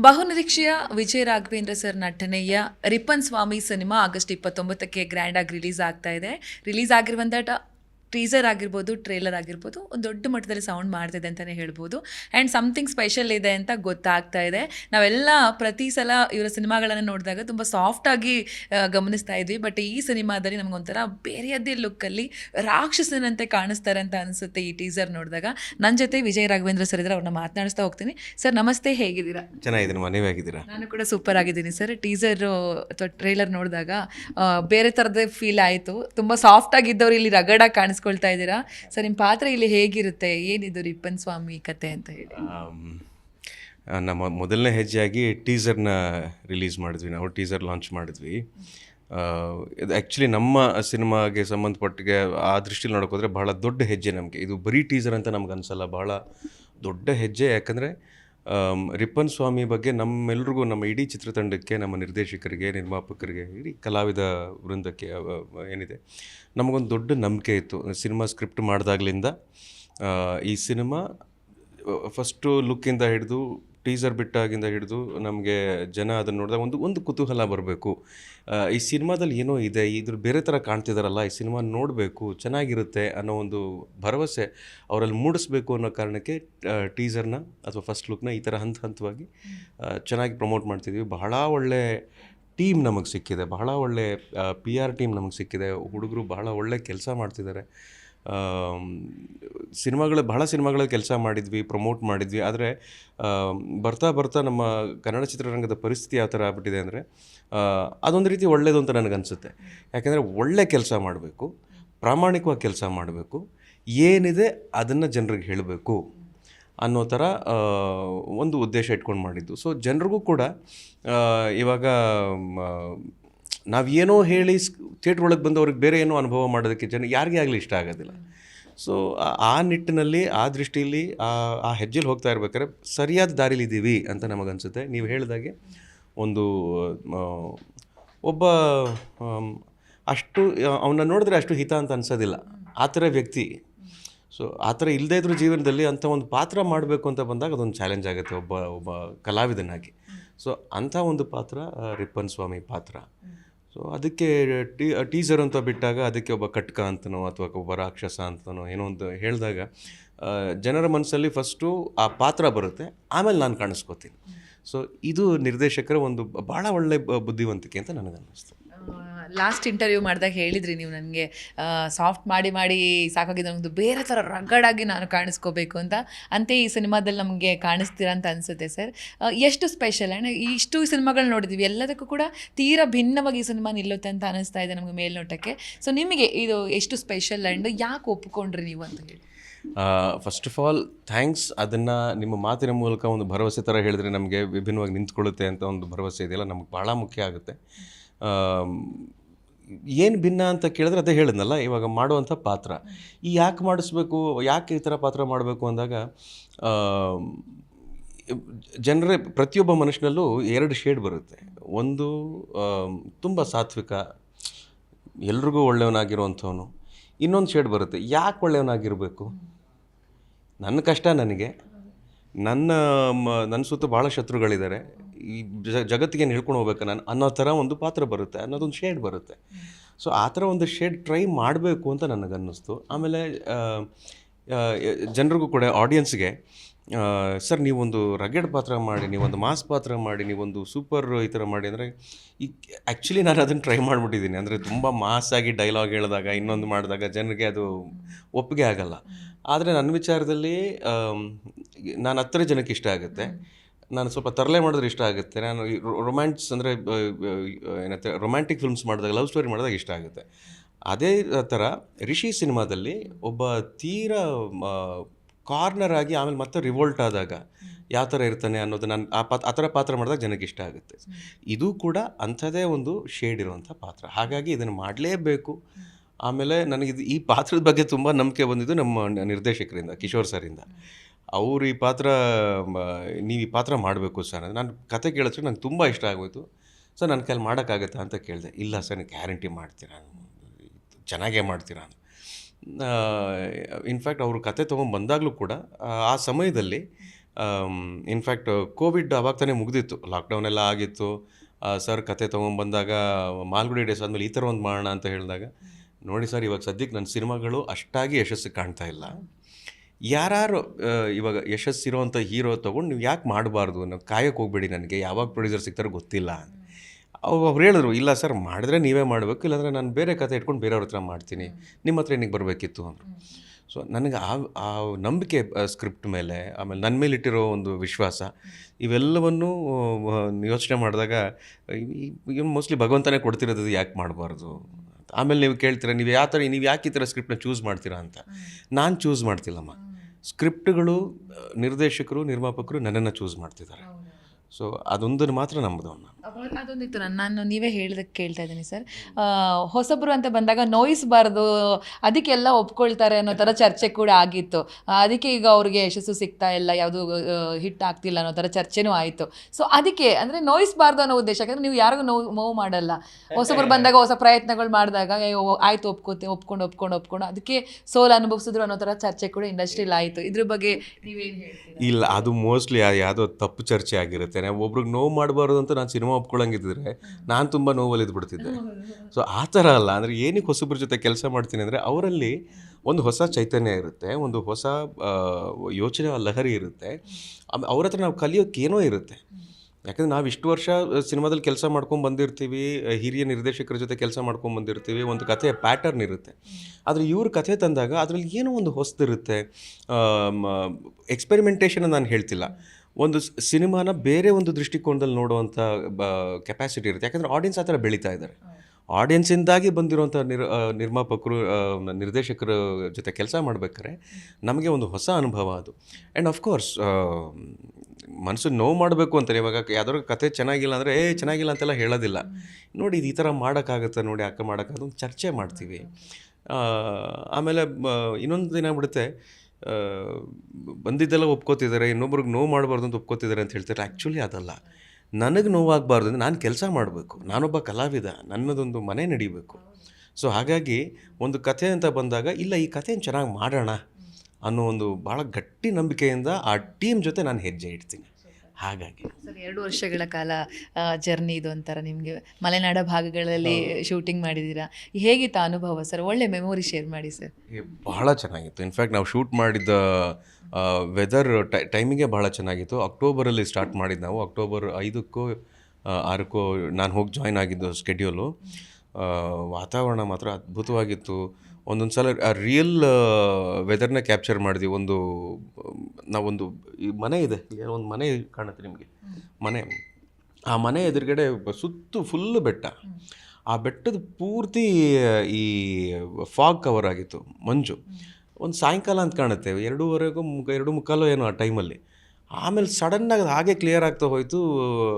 ಬಹುನಿರೀಕ್ಷೆಯ ವಿಜಯ Raghavendra sir ನಟನೆಯ Rippan Swamy cinema August ಇಪ್ಪತ್ತೊಂಬತ್ತಕ್ಕೆ grand ಆಗಿ ರಿಲೀಸ್ ಆಗ್ತಾ ಇದೆ. ರಿಲೀಸ್ ಆಗಿರುವಂಥ ಟೀಸರ್ ಆಗಿರ್ಬೋದು ಟ್ರೇಲರ್ ಆಗಿರ್ಬೋದು ಒಂದು ದೊಡ್ಡ ಮಟ್ಟದಲ್ಲಿ ಸೌಂಡ್ ಮಾಡ್ತಿದೆ ಅಂತಲೇ ಹೇಳ್ಬೋದು. ಆ್ಯಂಡ್ ಸಮಥಿಂಗ್ ಸ್ಪೆಷಲ್ ಇದೆ ಅಂತ ಗೊತ್ತಾಗ್ತಾ ಇದೆ. ನಾವೆಲ್ಲ ಪ್ರತಿ ಸಲ ಇವರ ಸಿನಿಮಾಗಳನ್ನು ನೋಡಿದಾಗ ತುಂಬ ಸಾಫ್ಟಾಗಿ ಗಮನಿಸ್ತಾ ಇದ್ವಿ. ಬಟ್ ಈ ಸಿನಿಮಾದಲ್ಲಿ ನಮಗೊಂಥರ ಬೇರೆಯದ್ದೇ ಲುಕ್ಕಲ್ಲಿ ರಾಕ್ಷಸನಂತೆ ಕಾಣಿಸ್ತಾರೆ ಅಂತ ಅನಿಸುತ್ತೆ ಈ ಟೀಸರ್ ನೋಡಿದಾಗ. ನನ್ನ ಜೊತೆ ವಿಜಯ್ ರಾಘವೇಂದ್ರ ಸರ್ ಇದ್ದಾರೆ ಅವ್ರನ್ನ ಮಾತನಾಡಿಸ್ತಾ ಹೋಗ್ತೀನಿ. ಸರ್ ನಮಸ್ತೆ ಹೇಗಿದ್ದೀರಾ? ಚೆನ್ನಾಗಿದ್ದೀನಿ ಮನೆ ನೀವಾಗಿದ್ದೀರಾ ನಾನು ಕೂಡ ಸೂಪರ್ ಆಗಿದ್ದೀನಿ ಸರ್ ಟೀಸರ್ ಅಥವಾ ಟ್ರೇಲರ್ ನೋಡಿದಾಗ ಬೇರೆ ಥರದೇ ಫೀಲ್ ಆಯಿತು. ತುಂಬ ಸಾಫ್ಟ್ ಆಗಿದ್ದವ್ರು ಇಲ್ಲಿ ರಗಡಾಗಿ ಕಾಣಿಸ್ಕೊಳ್ತಾ ಇದ್ದೀರಾ? ಸರ್ ನಿಮ್ಮ ಪಾತ್ರ ಇಲ್ಲಿ ಹೇಗಿರುತ್ತೆ? ಏನಿದು ರಿಪ್ಪನ್ ಸ್ವಾಮಿ ಕತೆ ಅಂತ ಹೇಳಿ. ನಮ್ಮ ಮೊದಲನೇ ಹೆಜ್ಜೆಯಾಗಿ ಟೀಸರ್ನ ರಿಲೀಸ್ ಮಾಡಿದ್ವಿ. ನಾವು ಟೀಸರ್ ಲಾಂಚ್ ಮಾಡಿದ್ವಿ. ಇದು ಆ್ಯಕ್ಚುಲಿ ನಮ್ಮ ಸಿನಿಮಾಗೆ ಸಂಬಂಧಪಟ್ಟಿಗೆ ಆ ದೃಷ್ಟಿಲಿ ನೋಡೋಕೆ ಹೋದರೆ ಬಹಳ ದೊಡ್ಡ ಹೆಜ್ಜೆ ನಮಗೆ. ಇದು ಬರೀ ಟೀಸರ್ ಅಂತ ನಮ್ಗೆ ಅನಿಸಲ್ಲ. ಬಹಳ ದೊಡ್ಡ ಹೆಜ್ಜೆ. ಯಾಕಂದರೆ ರಿಪ್ಪನ್ ಸ್ವಾಮಿ ಬಗ್ಗೆ ನಮ್ಮೆಲ್ರಿಗೂ ನಮ್ಮ ಇಡೀ ಚಿತ್ರತಂಡಕ್ಕೆ, ನಮ್ಮ ನಿರ್ದೇಶಕರಿಗೆ, ನಿರ್ಮಾಪಕರಿಗೆ, ಇಡೀ ಕಲಾವಿದ ವೃಂದಕ್ಕೆ ಏನಿದೆ, ನಮಗೊಂದು ದೊಡ್ಡ ನಂಬಿಕೆ ಇತ್ತು. ಸಿನಿಮಾ ಸ್ಕ್ರಿಪ್ಟ್ ಮಾಡಿದಾಗ್ಲಿಂದ ಈ ಸಿನಿಮಾ ಫಸ್ಟು ಲುಕ್ಕಿಂದ ಹಿಡಿದು ಟೀಸರ್ ಬಿಟ್ಟಾಗಿಂದ ಹಿಡಿದು ನಮಗೆ ಜನ ಅದನ್ನು ನೋಡಿದಾಗ ಒಂದು ಒಂದು ಕುತೂಹಲ ಬರಬೇಕು. ಈ ಸಿನಿಮಾದಲ್ಲಿ ಏನೋ ಇದೆ, ಇದ್ರ ಬೇರೆ ಥರ ಕಾಣ್ತಿದಾರಲ್ಲ, ಈ ಸಿನಿಮಾ ನೋಡಬೇಕು, ಚೆನ್ನಾಗಿರುತ್ತೆ ಅನ್ನೋ ಒಂದು ಭರವಸೆ ಅವರಲ್ಲಿ ಮೂಡಿಸ್ಬೇಕು ಅನ್ನೋ ಕಾರಣಕ್ಕೆ ಟೀಸರ್ನ ಅಥವಾ ಫಸ್ಟ್ ಲುಕ್ನ ಈ ಥರ ಹಂತ ಹಂತವಾಗಿ ಚೆನ್ನಾಗಿ ಪ್ರಮೋಟ್ ಮಾಡ್ತಿದ್ವಿ. ಬಹಳ ಒಳ್ಳೆ ಟೀಮ್ ನಮಗೆ ಸಿಕ್ಕಿದೆ, ಬಹಳ ಒಳ್ಳೆ ಪಿ ಆರ್ ಟೀಮ್ ನಮಗೆ ಸಿಕ್ಕಿದೆ. ಹುಡುಗರು ಬಹಳ ಒಳ್ಳೆ ಕೆಲಸ ಮಾಡ್ತಿದ್ದಾರೆ ಸಿನಿಮಾಗಳು ಬಹಳ ಸಿನಿಮಾಗಳ ಕೆಲಸ ಮಾಡಿದ್ವಿ ಪ್ರಮೋಟ್ ಮಾಡಿದ್ವಿ. ಆದರೆ ಬರ್ತಾ ಬರ್ತಾ ನಮ್ಮ ಕನ್ನಡ ಚಿತ್ರರಂಗದ ಪರಿಸ್ಥಿತಿ ಯಾವ ಥರ ಆಗ್ಬಿಟ್ಟಿದೆ ಅಂದರೆ ಅದೊಂದು ರೀತಿ ಒಳ್ಳೆಯದು ಅಂತ ನನಗನ್ಸುತ್ತೆ. ಯಾಕೆಂದರೆ ಒಳ್ಳೆ ಕೆಲಸ ಮಾಡಬೇಕು, ಪ್ರಾಮಾಣಿಕವಾಗಿ ಕೆಲಸ ಮಾಡಬೇಕು, ಏನಿದೆ ಅದನ್ನು ಜನರಿಗೆ ಹೇಳಬೇಕು ಅನ್ನೋ ಥರ ಒಂದು ಉದ್ದೇಶ ಇಟ್ಕೊಂಡು ಮಾಡಿದ್ದು. ಸೊ ಜನರಿಗೂ ಕೂಡ ಇವಾಗ ನಾವೇನೋ ಹೇಳಿ ಥಿಯೇಟ್ರ್ ಒಳಗೆ ಬಂದು ಅವ್ರಿಗೆ ಬೇರೆ ಏನೋ ಅನುಭವ ಮಾಡೋದಕ್ಕೆ ಜನ ಯಾರಿಗೇ ಆಗಲಿ ಇಷ್ಟ ಆಗೋದಿಲ್ಲ. ಸೊ ಆ ನಿಟ್ಟಿನಲ್ಲಿ, ಆ ದೃಷ್ಟಿಯಲ್ಲಿ, ಆ ಆ ಹೆಜ್ಜೆಲಿ ಹೋಗ್ತಾ ಇರ್ಬೇಕಾದ್ರೆ ಸರಿಯಾದ ದಾರಿಲಿ ಇದ್ದೀವಿ ಅಂತ ನಮಗನ್ಸುತ್ತೆ. ನೀವು ಹೇಳಿದಾಗೆ ಒಂದು ಒಬ್ಬ ಅಷ್ಟು ಅವನ್ನ ನೋಡಿದ್ರೆ ಅಷ್ಟು ಹಿತ ಅಂತ ಅನ್ಸೋದಿಲ್ಲ. ಆ ಥರ ವ್ಯಕ್ತಿ. ಸೊ ಆ ಥರ ಇಲ್ಲದೇ ಇದ್ರೂ ಜೀವನದಲ್ಲಿ ಅಂಥ ಒಂದು ಪಾತ್ರ ಮಾಡಬೇಕು ಅಂತ ಬಂದಾಗ ಅದೊಂದು ಚಾಲೆಂಜ್ ಆಗುತ್ತೆ ಒಬ್ಬ ಒಬ್ಬ ಕಲಾವಿದನಾಗಿ. ಸೊ ಅಂಥ ಒಂದು ಪಾತ್ರ ರಿಪ್ಪನ್ ಸ್ವಾಮಿ ಪಾತ್ರ. ಸೊ ಅದಕ್ಕೆ ಟೀಸರ್ ಅಂತ ಬಿಟ್ಟಾಗ ಅದಕ್ಕೆ ಒಬ್ಬ ಕಟ್ಕ ಅಂತನೋ ಅಥವಾ ಒಬ್ಬ ರಾಕ್ಷಸ ಅಂತನೋ ಏನೋ ಒಂದು ಹೇಳಿದಾಗ ಜನರ ಮನಸ್ಸಲ್ಲಿ ಫಸ್ಟು ಆ ಪಾತ್ರ ಬರುತ್ತೆ, ಆಮೇಲೆ ನಾನು ಕಾಣಿಸ್ಕೋತೀನಿ. ಸೊ ಇದು ನಿರ್ದೇಶಕರ ಒಂದು ಭಾಳ ಒಳ್ಳೆ ಬುದ್ಧಿವಂತಿಕೆ ಅಂತ ನನಗನ್ನಿಸ್ತು. ಲಾಸ್ಟ್ ಇಂಟರ್ವ್ಯೂ ಮಾಡಿದಾಗ ಹೇಳಿದ್ರಿ ನೀವು ನನಗೆ ಸಾಫ್ಟ್ ಮಾಡಿ ಮಾಡಿ ಸಾಕಾಗಿದೆ ಒಂದು ಬೇರೆ ಥರ ರಗಡಾಗಿ ನಾನು ಕಾಣಿಸ್ಕೋಬೇಕು ಅಂತ. ಅಂತೆ ಈ ಸಿನಿಮಾದಲ್ಲಿ ನಮಗೆ ಕಾಣಿಸ್ತೀರಾ ಅಂತ ಅನಿಸುತ್ತೆ ಸರ್. ಎಷ್ಟು ಸ್ಪೆಷಲ್ ಆ್ಯಂಡ್ ಇಷ್ಟು ಸಿನಿಮಾಗಳು ನೋಡಿದ್ದೀವಿ ಎಲ್ಲದಕ್ಕೂ ಕೂಡ ತೀರಾ ಭಿನ್ನವಾಗಿ ಈ ಸಿನಿಮಾ ನಿಲ್ಲುತ್ತೆ ಅಂತ ಅನಿಸ್ತಾ ಇದೆ ನಮಗೆ ಮೇಲ್ನೋಟಕ್ಕೆ. ಸೊ ನಿಮಗೆ ಇದು ಎಷ್ಟು ಸ್ಪೆಷಲ್ ಆ್ಯಂಡ್ ಯಾಕೆ ಒಪ್ಪಿಕೊಂಡ್ರಿ ನೀವು ಅಂತ ಹೇಳಿ? ಫಸ್ಟ್ ಆಫ್ ಆಲ್ ಥ್ಯಾಂಕ್ಸ್ ಅದನ್ನು ನಿಮ್ಮ ಮಾತಿನ ಮೂಲಕ ಒಂದು ಭರವಸೆ ಥರ ಹೇಳಿದ್ರೆ ನಮಗೆ ವಿಭಿನ್ನವಾಗಿ ನಿಂತ್ಕೊಳ್ಳುತ್ತೆ ಅಂತ ಒಂದು ಭರವಸೆ ಇದೆಯಲ್ಲ, ನಮಗೆ ಭಾಳ ಮುಖ್ಯ ಆಗುತ್ತೆ. ಏನು ಭಿನ್ನ ಅಂತ ಕೇಳಿದ್ರೆ ಅದೇ ಹೇಳಿದ್ನಲ್ಲ, ಇವಾಗ ಮಾಡುವಂಥ ಪಾತ್ರ. ಈ ಯಾಕೆ ಮಾಡಿಸ್ಬೇಕು, ಯಾಕೆ ಈ ಥರ ಪಾತ್ರ ಮಾಡಬೇಕು ಅಂದಾಗ ಜನರೇ ಪ್ರತಿಯೊಬ್ಬ ಮನುಷ್ಯನಲ್ಲೂ ಎರಡು ಶೇಡ್ ಬರುತ್ತೆ. ಒಂದು ತುಂಬ ಸಾತ್ವಿಕ, ಎಲ್ರಿಗೂ ಒಳ್ಳೆಯವನಾಗಿರುವಂಥವನು. ಇನ್ನೊಂದು ಶೇಡ್ ಬರುತ್ತೆ, ಯಾಕೆ ಒಳ್ಳೆಯವನಾಗಿರಬೇಕು? ನನ್ನ ಕಷ್ಟ ನನಗೆ. ನನ್ನ ನನ್ನ ಸುತ್ತ ಭಾಳ ಶತ್ರುಗಳಿದ್ದಾರೆ. ಈ ಜ- ಜಗತ್ತಿಗೆ ಹೇಳ್ಕೊಂಡು ಹೋಗ್ಬೇಕು ನಾನು ಅನ್ನೋ ಥರ ಒಂದು ಪಾತ್ರ ಬರುತ್ತೆ, ಅನ್ನೋದೊಂದು ಶೇಡ್ ಬರುತ್ತೆ. ಸೊ ಆ ಥರ ಒಂದು ಶೇಡ್ ಟ್ರೈ ಮಾಡಬೇಕು ಅಂತ ನನಗನ್ನಿಸ್ತು. ಆಮೇಲೆ ಜನರಿಗೂ ಕೂಡ ಆಡಿಯನ್ಸ್ಗೆ ಸರ್, ನೀವೊಂದು ರಗೆಡ್ ಪಾತ್ರ ಮಾಡಿ, ನೀವೊಂದು ಮಾಸ್ ಪಾತ್ರ ಮಾಡಿ, ನೀವೊಂದು ಸೂಪರ್ ಈ ಥರ ಮಾಡಿ, ಅಂದರೆ, ಈ ಆ್ಯಕ್ಚುಲಿ ನಾನು ಅದನ್ನು ಟ್ರೈ ಮಾಡಿಬಿಟ್ಟಿದ್ದೀನಿ. ಅಂದರೆ ತುಂಬ ಮಾಸಾಗಿ ಡೈಲಾಗ್ ಹೇಳಿದಾಗ, ಇನ್ನೊಂದು ಮಾಡಿದಾಗ ಜನರಿಗೆ ಅದು ಒಪ್ಪಿಗೆ ಆಗಲ್ಲ. ಆದರೆ ನನ್ನ ವಿಚಾರದಲ್ಲಿ ನಾನು ಹತ್ತಿರ ಜನಕ್ಕೆ ಇಷ್ಟ ಆಗುತ್ತೆ. ನಾನು ಸ್ವಲ್ಪ ತರಲೆ ಮಾಡಿದ್ರೆ ಇಷ್ಟ ಆಗುತ್ತೆ. ನಾನು ರೊಮ್ಯಾನ್ಸ್ ಅಂದರೆ ಏನಂತೆ ರೊಮ್ಯಾಂಟಿಕ್ ಫಿಲ್ಮ್ಸ್ ಮಾಡಿದಾಗ ಲವ್ ಸ್ಟೋರಿ ಮಾಡಿದಾಗ ಇಷ್ಟ ಆಗುತ್ತೆ. ಅದೇ ಥರ ರಿಷಿ ಸಿನಿಮಾದಲ್ಲಿ ಒಬ್ಬ ತೀರಾ ಕಾರ್ನರ್ ಆಗಿ ಆಮೇಲೆ ಮತ್ತೆ ರಿವೋಲ್ಟ್ ಆದಾಗ ಯಾವ ಥರ ಇರ್ತಾನೆ ಅನ್ನೋದು ನಾನು ಆ ಪಾತ್ರ ಆ ಥರ ಪಾತ್ರ ಮಾಡಿದಾಗ ಜನಕ್ಕೆ ಇಷ್ಟ ಆಗುತ್ತೆ. ಇದು ಕೂಡ ಅಂಥದ್ದೇ ಒಂದು ಶೇಡ್ ಇರುವಂಥ ಪಾತ್ರ. ಹಾಗಾಗಿ ಇದನ್ನು ಮಾಡಲೇಬೇಕು. ಆಮೇಲೆ ನನಗೆ ಇದು ಈ ಪಾತ್ರದ ಬಗ್ಗೆ ತುಂಬ ನಂಬಿಕೆ ಬಂದಿದ್ದು ನಮ್ಮ ನಿರ್ದೇಶಕರಿಂದ, ಕಿಶೋರ್ ಸರಿಂದ ಅವರು ಈ ಪಾತ್ರ ನೀವು ಈ ಪಾತ್ರ ಮಾಡಬೇಕು ಸರ್ ನಾನು ಕತೆ ಕೇಳಿದ್ರೆ ನಂಗೆ ತುಂಬ ಇಷ್ಟ ಆಗೋಯಿತು. ಸರ್ ನನ್ನ ಕೈಲಿ ಮಾಡೋಕ್ಕಾಗತ್ತಾ ಅಂತ ಕೇಳಿದೆ, ಇಲ್ಲ ಸರ್ ನೀವು ಗ್ಯಾರಂಟಿ ಮಾಡ್ತೀರಾ, ಚೆನ್ನಾಗೇ ಮಾಡ್ತೀರಾ ಇನ್ಫ್ಯಾಕ್ಟ್ ಅವರು ಕತೆ ತೊಗೊಂಡು ಬಂದಾಗಲೂ ಕೂಡ, ಆ- ಆ ಸಮಯದಲ್ಲಿ ಇನ್ಫ್ಯಾಕ್ಟ್ ಕೋವಿಡ್ ಅವಾಗ ತಾನೇ ಮುಗ್ದಿತ್ತು ಲಾಕ್ಡೌನ್ ಎಲ್ಲ ಆಗಿತ್ತು. ಸರ್ ಕತೆ ತೊಗೊಂಬಂದಾಗ ಮಾಲ್ಗುಡಿ ಡೇಸ್ ಆದಮೇಲೆ ಈ ಥರ ಒಂದು ಮಾಡೋಣ ಅಂತ ಹೇಳಿದಾಗ, ನೋಡಿ ಸರ್ ಇವಾಗ ಸದ್ಯಕ್ಕೆ ನನ್ನ ಸಿನಿಮಾಗಳು ಅಷ್ಟಾಗಿ ಯಶಸ್ಸು ಕಾಣ್ತಾ ಇಲ್ಲ. ಯಾರು ಇವಾಗ ಯಶಸ್ಸಿರೋವಂಥ ಹೀರೋ ತೊಗೊಂಡು ನೀವು ಯಾಕೆ ಮಾಡಬಾರ್ದು ನಾವು ಕಾಯಕ್ಕೆ ಹೋಗ್ಬೇಡಿ ನನಗೆ. ಯಾವಾಗ ಪ್ರೊಡ್ಯೂಸರ್ ಸಿಗ್ತಾರೋ ಗೊತ್ತಿಲ್ಲ ಅವ್, ಅವ್ರು ಹೇಳಿದ್ರು, ಇಲ್ಲ ಸರ್, ಮಾಡಿದ್ರೆ ನೀವೇ ಮಾಡಬೇಕು, ಇಲ್ಲಾಂದರೆ ನಾನು ಬೇರೆ ಕತೆ ಇಟ್ಕೊಂಡು ಬೇರೆಯವ್ರ ಹತ್ರ ಮಾಡ್ತೀನಿ. ನಿಮ್ಮ ಹತ್ರ ಏನಕ್ಕೆ ಬರಬೇಕಿತ್ತು ಅಂದರು. ಸೊ ನನಗೆ ಆ ಆ ನಂಬಿಕೆ ಸ್ಕ್ರಿಪ್ಟ್ ಮೇಲೆ, ಆಮೇಲೆ ನನ್ನ ಮೇಲಿಟ್ಟಿರೋ ಒಂದು ವಿಶ್ವಾಸ, ಇವೆಲ್ಲವನ್ನು ಯೋಚನೆ ಮಾಡಿದಾಗ ಮೋಸ್ಟ್ಲಿ ಭಗವಂತನೇ ಕೊಡ್ತಿರೋದು ಯಾಕೆ ಮಾಡಬಾರ್ದು? ಆಮೇಲೆ ನೀವು ಕೇಳ್ತೀರ, ನೀವು ಯಾವ ಥರ, ನೀವು ಯಾಕೆ ಈ ಥರ ಸ್ಕ್ರಿಪ್ಟನ್ನ ಚೂಸ್ ಮಾಡ್ತೀರಾ? ಅಂತ. ನಾನು ಚೂಸ್ ಮಾಡ್ತಿಲ್ಲಮ್ಮ. ಸ್ಕ್ರಿಪ್ಟ್ಗಳು ನಿರ್ದೇಶಕರು ನಿರ್ಮಾಪಕರು ನನ್ನನ್ನು ಚೂಸ್ ಮಾಡ್ತಿದ್ದಾರೆ. ಸೊ ಅದೊಂದನ್ನು ಮಾತ್ರ ನಂಬುದು ನಾನು. ಅದೊಂದಿತ್ತು ನಾನು. ನಾನು ನೀವೇ ಹೇಳಿದಕ್ಕೆ ಕೇಳ್ತಾ ಇದ್ದೀನಿ ಸರ್. ಹೊಸಬ್ರು ಅಂತ ಬಂದಾಗ ನೋಯಿಸಬಾರ್ದು ಅದಕ್ಕೆಲ್ಲ ಒಪ್ಕೊಳ್ತಾರೆ ಅನ್ನೋ ಥರ ಚರ್ಚೆ ಕೂಡ ಆಗಿತ್ತು. ಅದಕ್ಕೆ ಈಗ ಅವ್ರಿಗೆ ಯಶಸ್ಸು ಸಿಗ್ತಾ ಇಲ್ಲ ಯಾವುದು ಹಿಟ್ ಆಗ್ತಿಲ್ಲ ಅನ್ನೋ ಥರ ಚರ್ಚೆನೂ ಆಯಿತು. ಸೊ ಅದಕ್ಕೆ ಅಂದರೆ ನೋಯಿಸಬಾರ್ದು ಅನ್ನೋ ಉದ್ದೇಶ ಯಾಕಂದರೆ ನೀವು ಯಾರಿಗೂ ನೋವು ನೋವು ಮಾಡಲ್ಲ. ಹೊಸಬ್ರು ಬಂದಾಗ ಹೊಸ ಪ್ರಯತ್ನಗಳು ಮಾಡಿದಾಗ ಆಯಿತು ಒಪ್ಕೋತೆ ಒಪ್ಕೊಂಡು ಒಪ್ಕೊಂಡು ಒಪ್ಕೊಂಡು ಅದಕ್ಕೆ ಸೋಲು ಅನುಭವಿಸಿದ್ರು ಅನ್ನೋ ಥರ ಚರ್ಚೆ ಕೂಡ ಇಂಡಸ್ಟ್ರಿಯಲ್ಲಿ ಆಯಿತು. ಇದ್ರ ಬಗ್ಗೆ ನೀವೇನು ಹೇಳ್ತೀರಾ? ಇಲ್ಲ ಅದು ಮೋಸ್ಟ್ಲಿ ಯಾವುದೋ ತಪ್ಪು ಚರ್ಚೆ ಆಗಿರುತ್ತೆ. ನಾವು ಒಬ್ರಿಗೆ ನೋವು ಮಾಡಬಾರ್ದು ಅಂತ ನಾನು ಸಿನಿಮಾ ಒಪ್ಕೊಳ್ಳಂಗಿದ್ರೆ ನಾನು ತುಂಬ ನೋವಲ್ಲಿದ್ದು ಬಿಡ್ತಿದ್ದೆ. ಸೊ ಆ ಥರ ಅಲ್ಲ ಅಂದರೆ ಏನಕ್ಕೆ ಹೊಸಬ್ರ ಜೊತೆ ಕೆಲಸ ಮಾಡ್ತೀನಿ ಅಂದರೆ ಅವರಲ್ಲಿ ಒಂದು ಹೊಸ ಚೈತನ್ಯ ಇರುತ್ತೆ ಒಂದು ಹೊಸ ಯೋಚನೆ ಲಹರಿ ಇರುತ್ತೆ. ಅವ್ರ ಹತ್ರ ನಾವು ಕಲಿಯೋಕೆ ಏನೋ ಇರುತ್ತೆ. ಯಾಕಂದ್ರೆ ನಾವು ಇಷ್ಟು ವರ್ಷ ಸಿನಿಮಾದಲ್ಲಿ ಕೆಲಸ ಮಾಡ್ಕೊಂಡು ಬಂದಿರ್ತೀವಿ ಹಿರಿಯ ನಿರ್ದೇಶಕರ ಜೊತೆ ಕೆಲಸ ಮಾಡ್ಕೊಂಡು ಬಂದಿರ್ತೀವಿ ಒಂದು ಕಥೆಯ ಪ್ಯಾಟರ್ನ್ ಇರುತ್ತೆ. ಆದರೆ ಇವ್ರ ಕಥೆ ತಂದಾಗ ಅದರಲ್ಲಿ ಏನೋ ಒಂದು ಹೊಸದಿರುತ್ತೆ. ಎಕ್ಸ್ಪೆರಿಮೆಂಟೇಷನ್ ನಾನು ಹೇಳ್ತಿಲ್ಲ. ಒಂದು ಸಿನಿಮಾನ ಬೇರೆ ಒಂದು ದೃಷ್ಟಿಕೋನದಲ್ಲಿ ನೋಡುವಂಥ ಕೆಪಾಸಿಟಿ ಇರುತ್ತೆ. ಯಾಕಂದರೆ ಆಡಿಯನ್ಸ್ ಆ ಥರ ಬೆಳೀತಾ ಇದ್ದಾರೆ. ಆಡಿಯನ್ಸಿಂದಾಗಿ ಬಂದಿರುವಂಥ ನಿರ್ ನಿರ್ಮಾಪಕರು ನಿರ್ದೇಶಕರ ಜೊತೆ ಕೆಲಸ ಮಾಡ್ಬೇಕಾದ್ರೆ ನಮಗೆ ಒಂದು ಹೊಸ ಅನುಭವ ಅದು. ಆ್ಯಂಡ್ ಅಫ್ಕೋರ್ಸ್ ಮನಸ್ಸು ನೋವು ಮಾಡಬೇಕು ಅಂತಾರೆ. ಇವಾಗ ಯಾವ್ದಾದ್ರು ಕತೆ ಚೆನ್ನಾಗಿಲ್ಲ ಅಂದರೆ ಏ ಚೆನ್ನಾಗಿಲ್ಲ ಅಂತೆಲ್ಲ ಹೇಳೋದಿಲ್ಲ. ನೋಡಿ ಇದು ಈ ಥರ ಮಾಡೋಕ್ಕಾಗತ್ತೆ ನೋಡಿ ಅಕ್ಕ ಮಾಡೋಕ್ಕಾಗತ್ತೆ ಒಂದು ಚರ್ಚೆ ಮಾಡ್ತೀವಿ. ಆಮೇಲೆ ಇನ್ನೊಂದು ದಿನ ಆ, ಬಂದಿದ್ದೆಲ್ಲ ಒಪ್ಕೋತಿದ್ದಾರೆ, ಇನ್ನೊಬ್ರಿಗೆ ನೋವು ಮಾಡಬಾರ್ದು ಅಂತ ಒಪ್ಕೋತಿದ್ದಾರೆ ಅಂತ ಹೇಳ್ತಾರೆ. ಆ್ಯಕ್ಚುಲಿ ಅದಲ್ಲ. ನನಗೆ ನೋವಾಗಬಾರ್ದು ಅಂದರೆ ನಾನು ಕೆಲಸ ಮಾಡಬೇಕು. ನಾನೊಬ್ಬ ಕಲಾವಿದ, ನನ್ನದೊಂದು ಮನೆ ನಡಿಬೇಕು. ಸೊ ಹಾಗಾಗಿ ಒಂದು ಕಥೆ ಅಂತ ಬಂದಾಗ, ಇಲ್ಲ, ಈ ಕಥೆನ ಚೆನ್ನಾಗಿ ಮಾಡೋಣ ಅನ್ನೋ ಒಂದು ಭಾಳ ಗಟ್ಟಿ ನಂಬಿಕೆಯಿಂದ ಆ ಟೀಮ್ ಜೊತೆ ನಾನು ಹೆಜ್ಜೆ ಇಡ್ತೀನಿ. ಹಾಗಾಗಿ. ಸರ್ ಎರಡು ವರ್ಷಗಳ ಕಾಲ ಜರ್ನಿ ಇದು ಒಂಥರ ನಿಮಗೆ? ಮಲೆನಾಡ ಭಾಗಗಳಲ್ಲಿ ಶೂಟಿಂಗ್ ಮಾಡಿದ್ದೀರಾ ಹೇಗಿತ್ತು ಅನುಭವ ಸರ್? ಒಳ್ಳೆ ಮೆಮೊರಿ ಶೇರ್ ಮಾಡಿ ಸರ್. ಬಹಳ ಚೆನ್ನಾಗಿತ್ತು. ಇನ್ಫ್ಯಾಕ್ಟ್ ನಾವು ಶೂಟ್ ಮಾಡಿದ್ದ ವೆದರ್ ಟೈಮಿಗೆ ಬಹಳ ಚೆನ್ನಾಗಿತ್ತು. ಅಕ್ಟೋಬರಲ್ಲಿ ಸ್ಟಾರ್ಟ್ ಮಾಡಿದ್ದು ನಾವು. ಅಕ್ಟೋಬರ್ ಐದಕ್ಕೂ ಆರಕ್ಕೂ ಆರಕ್ಕೋ ನಾನು ಹೋಗಿ ಜಾಯ್ನ್ ಆಗಿದ್ದು ಸ್ಕೆಡ್ಯೂಲು ವಾತಾವರಣ ಮಾತ್ರ ಅದ್ಭುತವಾಗಿತ್ತು. ಒಂದೊಂದು ಸಲ ರಿಯಲ್ ವೆದರ್ನ ಕ್ಯಾಪ್ಚರ್ ಮಾಡಿದ್ವಿ ಒಂದು ನಾವೊಂದು ಈ ಮನೆ ಇದೆ ಒಂದು ಮನೆ ಕಾಣುತ್ತೆ ನಿಮಗೆ. ಮನೆ. ಆ ಮನೆ ಎದುರುಗಡೆ ಸುತ್ತು ಫುಲ್ ಬೆಟ್ಟ. ಆ ಬೆಟ್ಟದ ಪೂರ್ತಿ, ಈ ಫಾಗ್ ಕವರ್ ಆಗಿತ್ತು, ಮಂಜು. ಒಂದು ಸಾಯಂಕಾಲ ಅಂತ ಕಾಣುತ್ತೆ, ಎರಡೂವರೆಗೂ ಮುಖ ಎರಡು ಮುಕ್ಕಾಲು ಏನೋ ಆ ಟೈಮಲ್ಲಿ ಆಮೇಲೆ ಸಡನ್ನಾಗಿ ಅದು ಹಾಗೆ ಕ್ಲಿಯರ್ ಆಗ್ತಾ ಹೋಯಿತು.